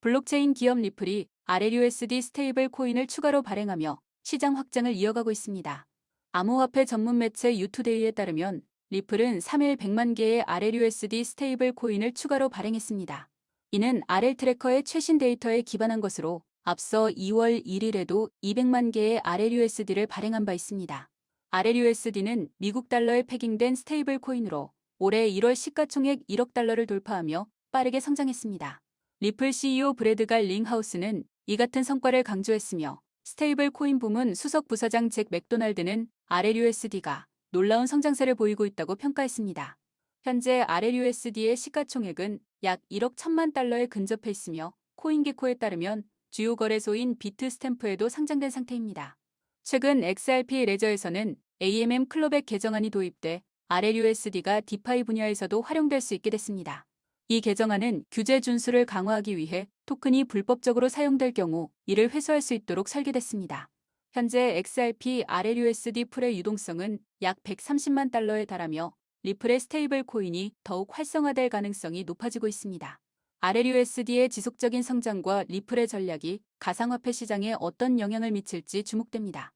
블록체인 기업 리플이 RLUSD 스테이블 코인을 추가로 발행하며 시장 확장을 이어가고 있습니다. 암호화폐 전문 매체 유투데이에 따르면 리플은 3일 100만 개의 RLUSD 스테이블 코인을 추가로 발행했습니다. 이는 RL 트래커의 최신 데이터에 기반한 것으로 앞서 2월 1일에도 200만 개의 RLUSD를 발행한 바 있습니다. RLUSD는 미국 달러에 패깅된 스테이블 코인으로 올해 1월 시가총액 1억 달러를 돌파하며 빠르게 성장했습니다. 리플 CEO 브래드갈 링하우스는 이 같은 성과를 강조했으며 스테이블 코인 부문 수석 부사장 잭 맥도날드는 RLUSD가 놀라운 성장세를 보이고 있다고 평가했습니다. 현재 RLUSD의 시가총액은 약 1억 1천만 달러에 근접해 있으며 코인게코에 따르면 주요 거래소인 비트 스탬프에도 상장된 상태입니다. 최근 XRP 레저에서는 AMM 클럽의 개정안이 도입돼 RLUSD가 디파이 분야에서도 활용될 수 있게 됐습니다. 이 개정안은 규제 준수를 강화하기 위해 토큰이 불법적으로 사용될 경우 이를 회수할 수 있도록 설계됐습니다. 현재 XRP RLUSD 풀의 유동성은 약 130만 달러에 달하며 리플의 스테이블 코인이 더욱 활성화될 가능성이 높아지고 있습니다. RLUSD의 지속적인 성장과 리플의 전략이 가상화폐 시장에 어떤 영향을 미칠지 주목됩니다.